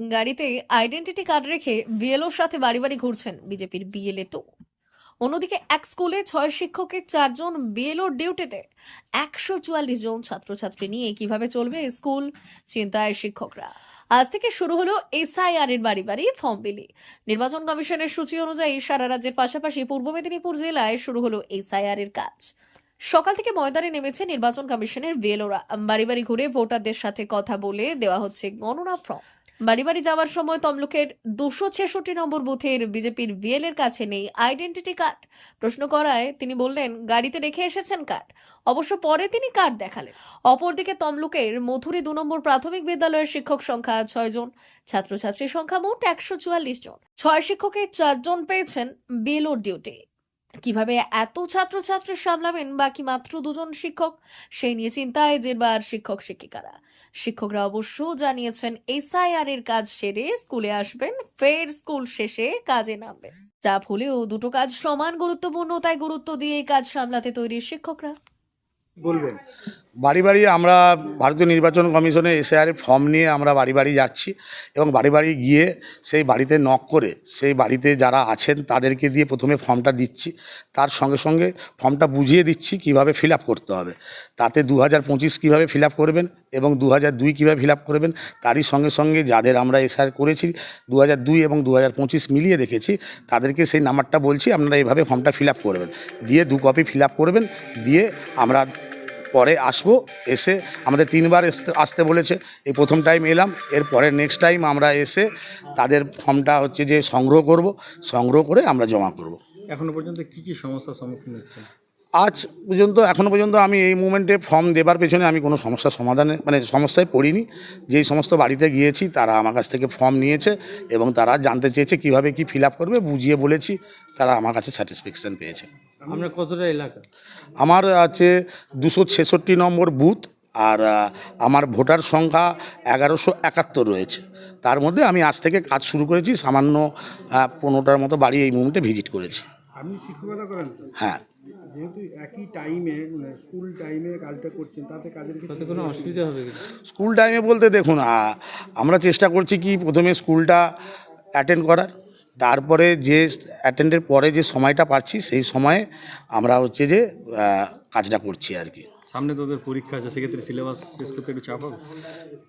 গাড়িতে identity card রেখে বিএলওর সাথে বাড়ি বাড়ি ঘুরছেন বিজেপির বিএলএ টু অন্যদিকে এক স্কুলে ছয় শিক্ষকের চারজন বিএলওর ডিউটিতে একশো চুয়াল্লিশ জন ছাত্রছাত্রী নিয়ে কীভাবে চলবে স্কুল চিন্তায় শিক্ষকরা। আজ থেকে শুরু হলো এসআইআর এর বাড়ি বাড়ি ফর্ম বিলি নির্বাচন কমিশনের সূচি অনুযায়ী সারা রাজ্যের পাশাপাশি পূর্ব মেদিনীপুর জেলায় শুরু হলো এসআইআর এর কাজ। সকাল থেকে ময়দানে নেমেছে নির্বাচন কমিশনের বিএলওরা বাড়ি বাড়ি ঘুরে ভোটারদের সাথে কথা বলে দেওয়া হচ্ছে গণনা ফর্ম বাড়ি বাড়ি যাওয়ার সময় তমলুকের দুশো ছেষট্টি নম্বর বুথের বিজেপির বিএল এর কাছে নেই আইডেন্টিটি কার্ড। প্রশ্ন করায় তিনি বললেন, গাড়িতে রেখে এসেছেন কার্ড। অবশ্য পরে তিনি কার্ড দেখালেন। অপরদিকে তমলুকের মথুরি দু নম্বর প্রাথমিক বিদ্যালয়ের শিক্ষক সংখ্যা ছয় জন, ছাত্রছাত্রীর সংখ্যা মোট একশো চুয়াল্লিশ জন। ছয় শিক্ষকের চারজন পেয়েছেন বিএলওর ডিউটি। কীভাবে এত ছাত্রছাত্রী সামলাবেন বাকি মাত্র দুজন শিক্ষক? সেই নিয়ে চিন্তায় জেরবার শিক্ষক শিক্ষিকারা। শিক্ষকরা অবশ্য জানিয়েছেন এসআইআর এর কাজ সেরে স্কুলে আসবেন, ফের স্কুল শেষে কাজে নামবেন। চাপ হলেও দুটো কাজ সমান গুরুত্বপূর্ণ, তাই গুরুত্ব দিয়ে এই কাজ সামলাতে তৈরি শিক্ষকরা। বলবেন? বাড়ি বাড়ি আমরা ভারতীয় নির্বাচন কমিশনের এসআইআর ফর্ম নিয়ে আমরা বাড়ি বাড়ি যাচ্ছি এবং বাড়ি বাড়ি গিয়ে সেই বাড়িতে নক করে সেই বাড়িতে যারা আছেন তাদেরকে দিয়ে প্রথমে ফর্মটা দিচ্ছি। তার সঙ্গে সঙ্গে ফর্মটা বুঝিয়ে দিচ্ছি কীভাবে ফিল করতে হবে। তাতে দু হাজার পঁচিশ কীভাবে ফিল করবেন এবং দু হাজার দুই কীভাবে ফিল করবেন তারই সঙ্গে সঙ্গে যাদের আমরা এসআইআর করেছি দু হাজার দুই এবং দু হাজার পঁচিশ মিলিয়ে দেখেছি তাদেরকে সেই নাম্বারটা বলছি আপনারা এইভাবে ফর্মটা ফিল করবেন। দিয়ে দু কপি ফিল করবেন। দিয়ে আমরা পরে আসব, এসে আমাদের তিনবার আসতে- বলেছে। এই প্রথম টাইম এলাম, এরপরে নেক্সট টাইম আমরা এসে তাদের ফর্মটা হচ্ছে যে সংগ্রহ করব, সংগ্রহ করে আমরা জমা করব। এখনও পর্যন্ত কি কি সমস্যার সম্মুখীন হচ্ছেন? আজ পর্যন্ত এখনও পর্যন্ত আমি এই মুমেন্টে ফর্ম দেবার পেছনে আমি কোনো সমস্যার সমাধানে মানে সমস্যায় পড়িনি। যেই সমস্ত বাড়িতে গিয়েছি তারা আমার কাছ থেকে ফর্ম নিয়েছে এবং তারা জানতে চেয়েছে কীভাবে কি ফিল আপ করবে বুঝিয়ে বলেছি তারা আমার কাছে স্যাটিসফ্যাকশান পেয়েছে। আমরা কতটা এলাকা? আমার আছে দুশো ছেষট্টি নম্বর বুথ আর আমার ভোটার সংখ্যা এগারোশো একাত্তর রয়েছে। তার মধ্যে আমি আজ থেকে কাজ শুরু করেছি সামান্য পনেরোটার মতো বাড়ি এই মুহূর্তে ভিজিট করেছি। আপনি শিক্ষকতা করেন হ্যাঁ। যেহেতু একই টাইমে স্কুল টাইমে কাজটা করছেন তাতে কাজের ক্ষেত্রে কোনো অসুবিধা হবে কি স্কুল টাইমে বলতে দেখুন আমরা চেষ্টা করছি কি প্রথমে স্কুলটা অ্যাটেন্ড করার তারপরে যে অ্যাটেন্ডের পরে যে সময়টা পাচ্ছি সেই সময়ে আমরা হচ্ছে যে কাজটা করছি আর কি। সামনে তোদের পরীক্ষা আছে সেক্ষেত্রে সিলেবাস শেষ করতে একটু চাপ হবে?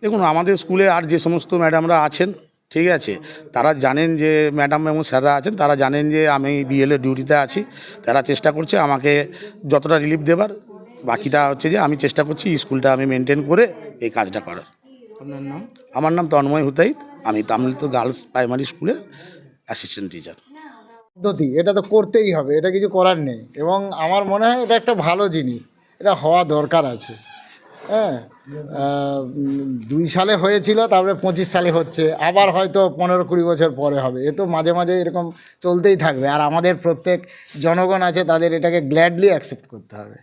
দেখুন আমাদের স্কুলে আর যে সমস্ত ম্যাডামরা আছেন ঠিক আছে। তারা জানেন যে ম্যাডাম এবং স্যাররা আছেন তারা জানেন যে আমি বিএলএ ডিউটিতে আছি। তারা চেষ্টা করছে আমাকে যতটা রিলিফ দেবার বাকিটা হচ্ছে যে আমি চেষ্টা করছি স্কুলটা আমি মেনটেন করে এই কাজটা করার। আপনার নাম? আমার নাম তন্ময় হুতাইত। আমি তামিলতো গার্লস প্রাইমারি স্কুলের অ্যাসিস্ট্যান্ট টিচার পদ্ধতি এটা তো করতেই হবে এটা কিছু করার নেই। এবং আমার মনে হয় এটা একটা ভালো জিনিস এটা হওয়া দরকার আছে। হ্যাঁ দুই সালে হয়েছিল তারপরে পঁচিশ সালে হচ্ছে। আবার হয়তো পনেরো কুড়ি বছর পরে হবে। এ তো মাঝে মাঝে এরকম চলতেই থাকবে। আর আমাদের প্রত্যেক জনগণ আছে তাদের এটাকে গ্ল্যাডলি অ্যাকসেপ্ট করতে হবে।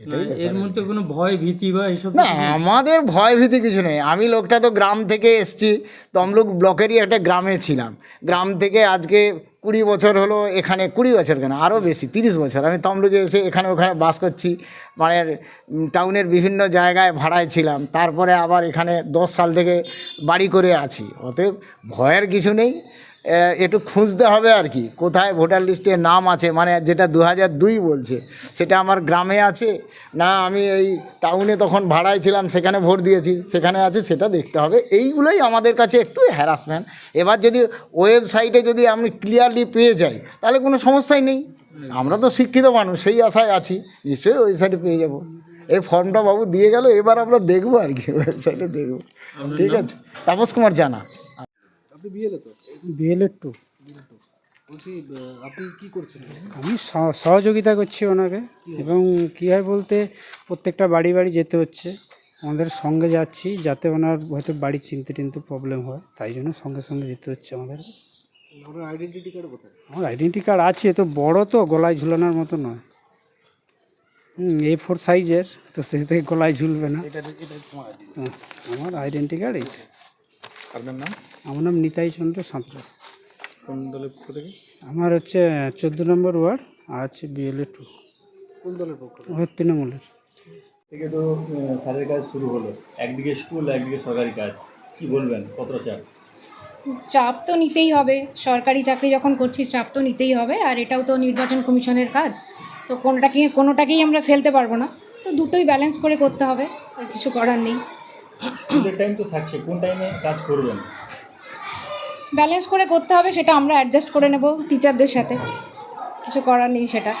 এটাই এর মধ্যে কোনো ভয় ভীতি বা এইসব না আমাদের ভয় ভীতি কিছু নেই। আমি লোকটা তো গ্রাম থেকে এসছি তমলুক ব্লকেরই একটা গ্রামে ছিলাম। গ্রাম থেকে আজকে কুড়ি বছর হলো, এখানে কুড়ি বছর কেন? আরও বেশি, তিরিশ বছর। আমি তমলুকে এসে এখানে ওখানে বাস করছি। মানে টাউনের বিভিন্ন জায়গায় ভাড়ায় ছিলাম। তারপরে আবার এখানে দশ সাল থেকে বাড়ি করে আছি। অতএব ভয়ের কিছু নেই। একটু খুঁজতে হবে আর কি। কোথায় ভোটার লিস্টে নাম আছে? মানে যেটা দু হাজার দুই বলছে সেটা আমার গ্রামে আছে? না আমি এই টাউনে তখন ভাড়ায় ছিলাম সেখানে ভোট দিয়েছি সেখানে আছে সেটা দেখতে হবে। এইগুলোই আমাদের কাছে একটু হ্যারাসমেন্ট এবার যদি ওয়েবসাইটে যদি আমি ক্লিয়ারলি পেয়ে যাই তাহলে কোনো সমস্যাই নেই। আমরা তো শিক্ষিত মানুষ সেই আশায় আছি। নিশ্চয়ই ওয়েবসাইটে পেয়ে যাব। এই ফর্মটা বাবু দিয়ে গেল এবার আমরা দেখব আর কি ওয়েবসাইটে দেখব। ঠিক আছে। তাপস কুমার জানা। আপনি তো? টু বলছি আপনি কি করছেন? আমি সহ- সহযোগিতা করছি ওনাকে। এবং কী হয় বলতে প্রত্যেকটা বাড়ি বাড়ি যেতে হচ্ছে। আমাদের সঙ্গে যাচ্ছি যাতে ওনার হয়তো বাড়ি চিনতে টিনতে প্রবলেম হয়। তাই জন্য সঙ্গে সঙ্গে যেতে হচ্ছে আমাদের। আপনার আইডেন্টিটি কার্ড কোথায়? আমার আইডেন্টি কার্ড আছে তো বড় তো গলায় ঝুলানোর মতো নয়। হুম এ ফোর সাইজের তো সে থেকে গলায় ঝুলবে না। হ্যাঁ, আমার আইডেন্টি কার্ড এইটা। আপনার নাম? আমার নাম নিতাই চন্দ্র সাঁতরা। কোন দলের পক্ষ থেকে? আমার হচ্ছে চোদ্দ নম্বর ওয়ার্ড আর হচ্ছে বিএলএ টু কোন দলের পক্ষ তৃণমূলের। থেকে তো স্যারের কাজ শুরু হলো। একদিকে স্কুল একদিকে সরকারি কাজ। কি বলবেন কতটা চাপ? চাপ তো নিতেই হবে। সরকারি চাকরি যখন করছি চাপ তো নিতেই হবে। আর এটাও তো নির্বাচন কমিশনের কাজ। তো কোনটাকে কোনোটাকেই আমরা ফেলতে পারব না। তো দুটোই ব্যালেন্স করে করতে হবে। আর কিছু করার নেই। স্কুলের টাইম তো থাকছে কোন টাইমে কাজ করবেন? ব্যালেন্স করে করতে হবে সেটা আমরা অ্যাডজাস্ট করে নেব টিচারদের সাথে। কিছু করার নেই সেটা।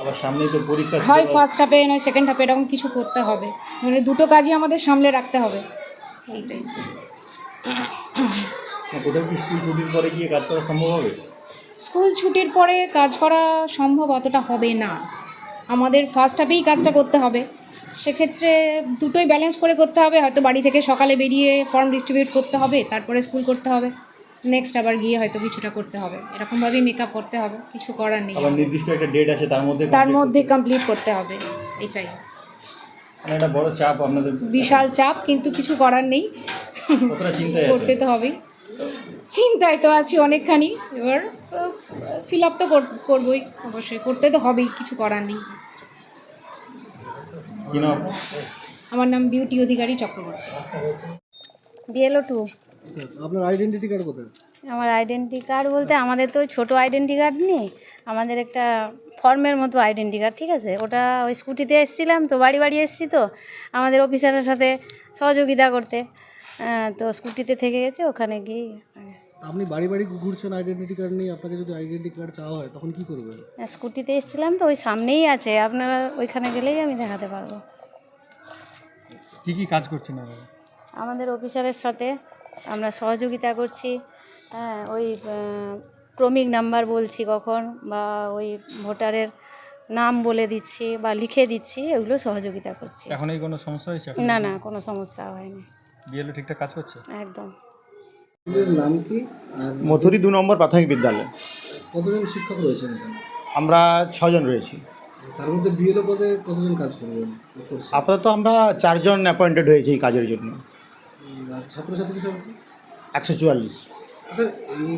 আবার সামনেই তো পরীক্ষা হয় ফার্স্ট হাফে নয় সেকেন্ড হাফে এরকম কিছু করতে হবে। মানে দুটো কাজই আমাদের সামলে রাখতে হবে। এইটাই। কোথাও কি স্কুল ছুটির পরে গিয়ে কাজ করা সম্ভব হবে? স্কুল ছুটির পরে কাজ করা সম্ভব অতটা হবে না। আমাদের ফার্স্ট হাফেই কাজটা করতে হবে। সেক্ষেত্রে দুটোই ব্যালেন্স করে করতে হবে। হয়তো বাড়ি থেকে সকালে বেরিয়ে ফর্ম ডিস্ট্রিবিউট করতে হবে তারপরে স্কুল করতে হবে। নেক্সট আবার গিয়ে হয়তো কিছুটা করতে হবে। এরকমভাবেই মেকআপ করতে হবে কিছু করার নেই। আবার নির্দিষ্ট একটা ডেট আছে তার মধ্যে তার মধ্যে কমপ্লিট করতে হবে এটাই। মানে একটা বড় চাপ আপনাদের বিশাল চাপ কিন্তু কিছু করার নেই। করতে তো হবেই। চিন্তায় তো আছি অনেকখানি। এবার ফিল আপ তো কর- করবোই। অবশ্যই করতে তো হবেই কিছু করার নেই। কি নাম? আমার নাম বিউটি অধিকারী চক্রবর্তী। বিএলও টু আচ্ছা আপনার আইডেন্টিটি কার্ড কোথায়? আমার আইডেন্টি কার্ড বলতে আমাদের তো ওই ছোটো আইডেন্টি কার্ড নেই আমাদের একটা ফর্মের মতো আইডেন্টি কার্ড ঠিক আছে? ওটা ওই স্কুটিতে এসেছিলাম তো বাড়ি বাড়ি এসেছি তো আমাদের অফিসারের সাথে সহযোগিতা করতে। তো স্কুটিতে থেকে গেছে ওখানে গিয়ে আপনি বাড়ি বাড়ি ঘুরছেন আইডেন্টিটি কার্ড নেই আপনাকে যদি আইডেন্টি কার্ড চাওয়া হয় তখন কি করবেন? স্কুটিতে এসেছিলাম তো ওই সামনেই আছে আপনারা ওইখানে গেলেই আমি দেখাতে পারব। কি কি কাজ করছেন আপনারা? আমাদের অফিসারের সাথে আমরা সহযোগিতা করছি। হ্যাঁ ওই ক্রমিক নাম্বার বলছি কখন বা ওই ভোটারের নাম বলে দিচ্ছি বা লিখে দিচ্ছি এগুলো সহযোগিতা করছি। এখন এই কোনো সমস্যা হয়েছে? না না কোনো সমস্যা হয়নি। বিএলও ঠিকঠাক কাজ করছে? একদম। নাম কি? মথুরি দু নম্বর প্রাথমিক বিদ্যালয়। কতজন শিক্ষক রয়েছেন এখানে? আমরা ছজন রয়েছি। তার মধ্যে বিএলও পদে কতজন কাজ করবেন? আপাতত আমরা চারজন অ্যাপয়েন্টেড হয়েছি এই কাজের জন্য। ছাত্রছাত্রী সংখ্যা একশো চুয়াল্লিশ। আচ্ছা এই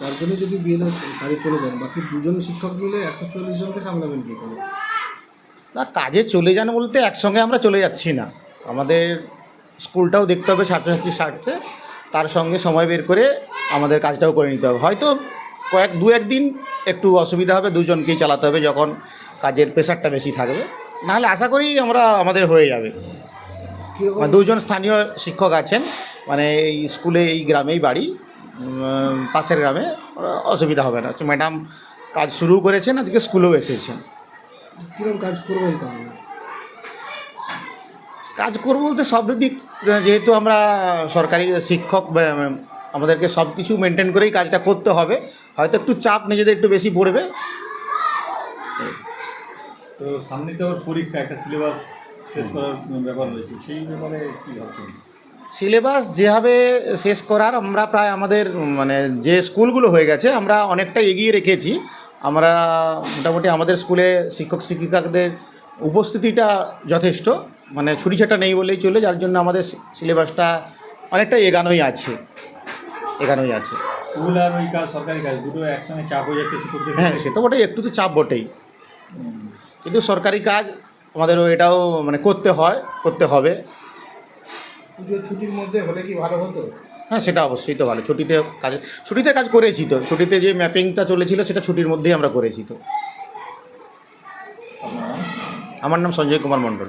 চারজনে যদি বিএলও কাজে চলে যান বাকি দুজন শিক্ষক মিলে একশো চল্লিশ জনকে সামলাবেন কী করে? না কাজে চলে যান বলতে একসঙ্গে আমরা চলে যাচ্ছি না। আমাদের স্কুলটাও দেখতে হবে ছাত্রছাত্রীর স্বার্থে। তার সঙ্গে সময় বের করে আমাদের কাজটাও করে নিতে হবে। হয়তো কয়েক দু একদিন একটু অসুবিধা হবে দুজনকেই চালাতে হবে যখন কাজের প্রেশারটা বেশি থাকবে। নাহলে আশা করি আমরা আমাদের হয়ে যাবে। মানে দুজন স্থানীয় শিক্ষক আছেন মানে এই স্কুলে এই গ্রামেই বাড়ি পাশের গ্রামে অসুবিধা হবে না। ম্যাডাম কাজ শুরু করেছেন আজকে স্কুলেও এসেছেন। কীরকম কাজ করবেন তাহলে? কাজ করব বলতে সব দিক যেহেতু আমরা সরকারি শিক্ষক আমাদেরকে সব কিছু মেনটেন করেই কাজটা করতে হবে। হয়তো একটু চাপ নিজেদের একটু বেশি পড়বে। তো সামনে তো পরীক্ষা একটা সিলেবাস শেষ করার ব্যাপার রয়েছে। সেই ব্যাপারে কি ভাবছেন? সিলেবাস যেভাবে শেষ করার আমরা প্রায় আমাদের মানে যে স্কুলগুলো হয়ে গেছে আমরা অনেকটা এগিয়ে রেখেছি। আমরা মোটামুটি আমাদের স্কুলে শিক্ষক শিক্ষিকাদের উপস্থিতিটা যথেষ্ট। মানে ছুটিছাটা নেই বলেই চলে যার জন্য আমাদের সিলেবাসটা অনেকটা এগানোই আছে। এগানোই আছে। স্কুল আর ওই কাজ সরকারি কাজ দুটো একসঙ্গে চাপ হয়ে যাচ্ছে হ্যাঁ সে তো বটেই একটু তো চাপ বটেই। কিন্তু সরকারি কাজ আমাদেরও এটাও মানে করতে হয় করতে হবে। ছুটির মধ্যে হলে কি ভালো হতো? হ্যাঁ সেটা অবশ্যই তো ভালো ছুটিতে কাজ ছুটিতে কাজ করেছি তো ছুটিতে যে ম্যাপিংটা চলেছিল সেটা ছুটির মধ্যেই আমরা করেছি তো। আমার নাম সঞ্জয় কুমার মণ্ডল।